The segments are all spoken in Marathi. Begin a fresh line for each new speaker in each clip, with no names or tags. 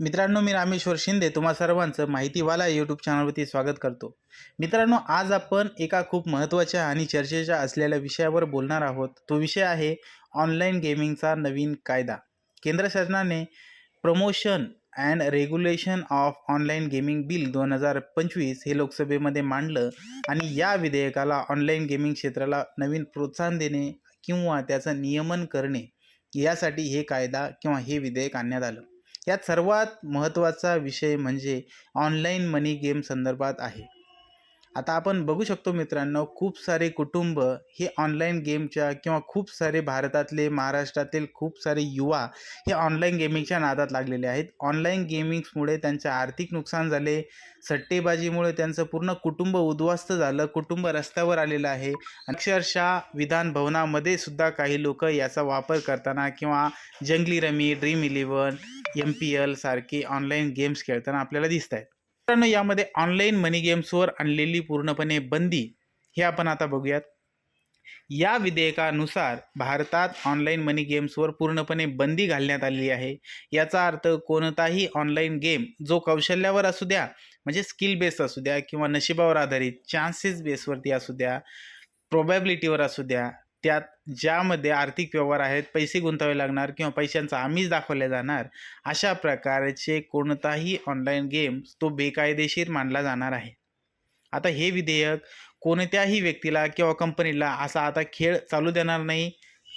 मित्रांनो मी रामेश्वर शिंदे. तुम्हा सर्वांचं माहितीवाला यूट्यूब चॅनलवरती स्वागत करतो. मित्रांनो आज आपण एका खूप महत्त्वाच्या आणि चर्चेच्या असलेल्या विषयावर बोलणार आहोत. तो विषय आहे ऑनलाईन गेमिंगचा नवीन कायदा. केंद्र शासनाने promotion and regulation of online gaming bill दोन हजार पंचवीस हे लोकसभेमध्ये मांडलं आणि या विधेयकाला ऑनलाईन गेमिंग क्षेत्राला नवीन प्रोत्साहन देणे किंवा त्याचं नियमन करणे यासाठी हे कायदा किंवा हे विधेयक आणण्यात आलं. यात सर्वात महत्त्वाचा विषय म्हणजे ऑनलाईन मनी गेम संदर्भात आहे. आता आपण बघू शकतो मित्रांनो खूप सारे कुटुंब हे ऑनलाईन गेमच्या किंवा खूप सारे भारतातले महाराष्ट्रातील खूप सारे युवा हे ऑनलाईन गेमिंगच्या नादात लागलेले आहेत. ऑनलाईन गेमिंग्समुळे त्यांचे आर्थिक नुकसान झाले सट्टेबाजीमुळे त्यांचं पूर्ण कुटुंब उद्ध्वस्त झालं कुटुंब रस्त्यावर आलेलं आहे. अक्षरशः विधान भवनामध्ये सुद्धा काही लोक याचा वापर करताना किंवा Junglee rummy dream eleven M P L सारखे ऑनलाईन गेम्स खेळताना आपल्याला दिसत आहेत मित्रांनो यामध्ये ऑनलाईन मनी गेम्सवर आणलेली पूर्णपणे बंदी हे आपण आता बघूयात. या विधेयकानुसार भारतात ऑनलाईन मनी गेम्सवर पूर्णपणे बंदी घालण्यात आलेली आहे. याचा अर्थ कोणताही ऑनलाईन गेम जो कौशल्यावर असू द्या म्हणजे स्किल बेस असू द्या किंवा नशिबावर आधारित चान्सेस बेसवरती असू द्या प्रोबॅबिलिटीवर असू द्या त्यात ज्यामध्ये आर्थिक व्यवहार आहेत पैसे गुंतवावे लागणार किंवा पैशांचा आम्हीच दाखवले जाणार अशा प्रकारचे कोणताही ऑनलाईन गेम तो बेकायदेशीर मानला जाणार आहे. आता हे विधेयक कोणत्याही व्यक्तीला किंवा कंपनीला असा आता खेळ चालू देणार नाही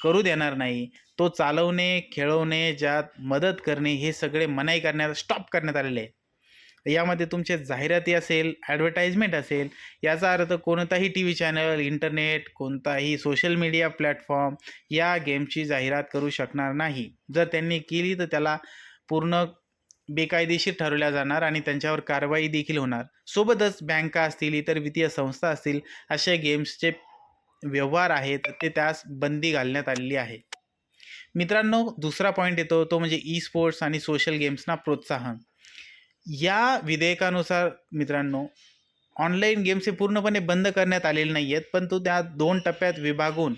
करू देणार नाही तो चालवणे खेळवणे ज्यात मदत करणे हे सगळे मनाई करण्यात स्टॉप करण्यात आलेले आहे यामध्ये तुमचे जाहिराती असेल ॲडव्हर्टाईजमेंट असेल याचा अर्थ कोणताही टी व्ही चॅनल इंटरनेट कोणताही सोशल मीडिया प्लॅटफॉर्म या गेमची जाहिरात करू शकणार नाही. जर त्यांनी केली तर त्याला पूर्ण बेकायदेशीर ठरवल्या जाणार आणि त्यांच्यावर कारवाई देखील होणार. सोबतच बँका असतील इतर वित्तीय संस्था असतील अशा गेम्सचे व्यवहार आहेत ते त्यास बंदी घालण्यात आलेली आहे. मित्रांनो दुसरा पॉईंट येतो तो म्हणजे ई स्पोर्ट्स आणि सोशल गेम्सना प्रोत्साहन. या विधेयकानुसार मित्रांनो ऑनलाईन गेम्स हे पूर्णपणे बंद करण्यात आलेले नाही आहेत पण तो त्या दोन टप्प्यात विभागून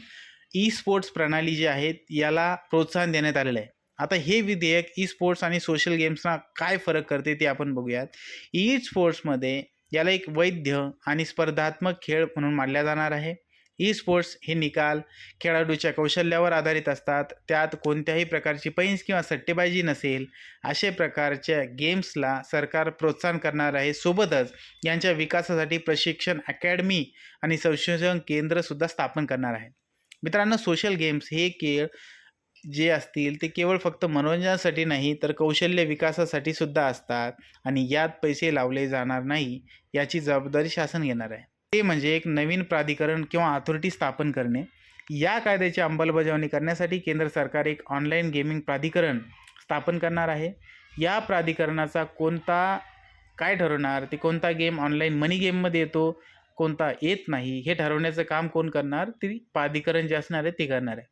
ई स्पोर्ट्स प्रणाली जी आहे याला प्रोत्साहन देण्यात आलेलं आहे. आता हे विधेयक ई स्पोर्ट्स आणि सोशल गेम्सना काय फरक करते ते आपण बघूयात. ई स्पोर्ट्समध्ये याला एक वैध आणि स्पर्धात्मक खेळ म्हणून मानल्या जाणार आहे. ई स्पोर्ट्स हे निकाल खेळाडूच्या कौशल्यावर आधारित असतात. त्यात कोणत्याही प्रकारची पैंस किंवा सट्टेबाजी नसेल असे प्रकारच्या गेम्सला सरकार प्रोत्साहन करणार आहे. सोबतच यांच्या विकासासाठी प्रशिक्षण अकॅडमी आणि संशोधन केंद्रसुद्धा स्थापन करणार आहे मित्रांनो सोशल गेम्स हे खेळ जे असतील ते केवळ फक्त मनोरंजनासाठी नाही तर कौशल्य विकासासाठी सुद्धा असतात. आणि यात पैसे लावले जाणार नाही याची जबाबदारी शासन घेणार आहे. ते म्हणजे एक नवीन प्राधिकरण किंवा अथॉरिटी स्थापन करणे. या कायद्याची अंमलबजावणी करण्यासाठी केंद्र सरकार एक ऑनलाईन गेमिंग प्राधिकरण स्थापन करणार आहे. या प्राधिकरणाचा कोणता काय ठरवणार? ते कोणता गेम ऑनलाईन मनी गेममध्ये येतो कोणता येत नाही हे ठरवण्याचं काम कोण करणार? ते प्राधिकरण जे असणार आहे ते करणार आहे.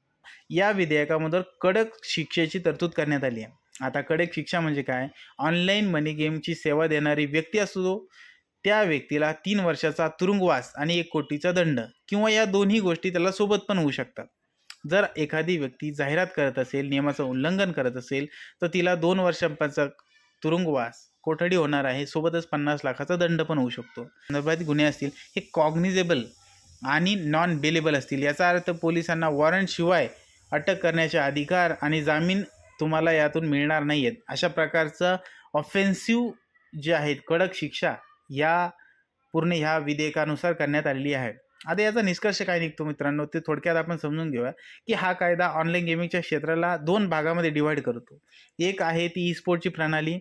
या विधेयकामधून कडक शिक्षेची तरतूद करण्यात आली आहे. आता कडक शिक्षा म्हणजे काय? ऑनलाईन मनी गेमची सेवा देणारी व्यक्ती असू त्या व्यक्तीला तीन वर्षाचा तुरुंगवास आणि एक कोटीचा दंड किंवा या दोन्ही गोष्टी त्याला सोबत पण होऊ शकतात. जर एखादी व्यक्ती जाहिरात करत असेल नियमाचं उल्लंघन करत असेल तर तिला दोन वर्षांचा तुरुंगवास कोठडी होणार आहे सोबतच पन्नास लाखाचा दंड पण होऊ शकतो. संदर्भात गुन्हे असतील हे कॉग्निजेबल आणि नॉन बेलेबल असतील. याचा अर्थ पोलिसांना वॉरंटशिवाय अटक करण्याचे अधिकार आणि जामीन तुम्हाला यातून मिळणार नाही आहेत अशा प्रकारचं ऑफेन्सिव्ह जे आहेत कडक शिक्षा या पूर्ण ह्या विधेयकानुसार करण्यात आलेली आहे. आता याचा निष्कर्ष काय निघतो मित्रांनो? ते थोडक्यात आपण समजून घेऊया की हा कायदा ऑनलाईन गेमिंगच्या क्षेत्राला दोन भागामध्ये डिवाईड करतो. एक आहे ती ई स्पोर्टची प्रणाली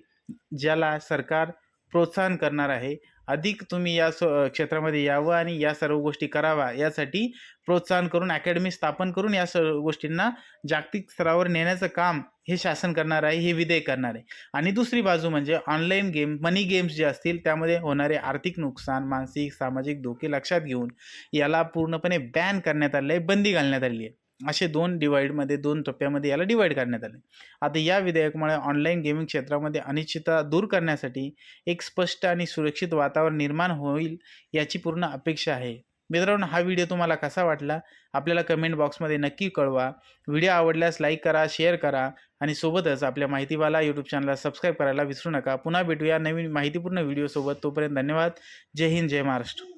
ज्याला सरकार प्रोत्साहन करणार आहे. अधिक तुम्ही या स क्षेत्रामध्ये यावं आणि या सर्व गोष्टी करावा यासाठी प्रोत्साहन करून अकॅडमी स्थापन करून या सर्व गोष्टींना जागतिक स्तरावर नेण्याचं काम हे शासन करणार आहे हे विधेयक करणार आहे. आणि दुसरी बाजू म्हणजे ऑनलाईन गेम मनी गेम्स जे असतील त्यामध्ये होणारे आर्थिक नुकसान मानसिक सामाजिक धोके लक्षात घेऊन याला पूर्णपणे बॅन करण्यात आलं आहे बंदी घालण्यात आली आहे. असे दोन डिवाईडमध्ये दोन टप्प्यामध्ये याला डिवाईड करण्यात आले. आता या विधेयकामुळे ऑनलाईन गेमिंग क्षेत्रामध्ये अनिश्चितता दूर करण्यासाठी एक स्पष्ट आणि सुरक्षित वातावरण निर्माण होईल याची पूर्ण अपेक्षा आहे. मित्रांनो हा व्हिडिओ तुम्हाला कसा वाटला? आपल्याला कमेंट बॉक्समध्ये नक्की कळवा. व्हिडिओ आवडल्यास लाईक करा शेअर करा. आणि सोबतच आपल्या माहितीवाला यूट्यूब चॅनलला सबस्क्राईब करायला विसरू नका. पुन्हा भेटूया नवीन माहितीपूर्ण व्हिडिओसोबत तोपर्यंत धन्यवाद. जय हिंद जय महाराष्ट्र.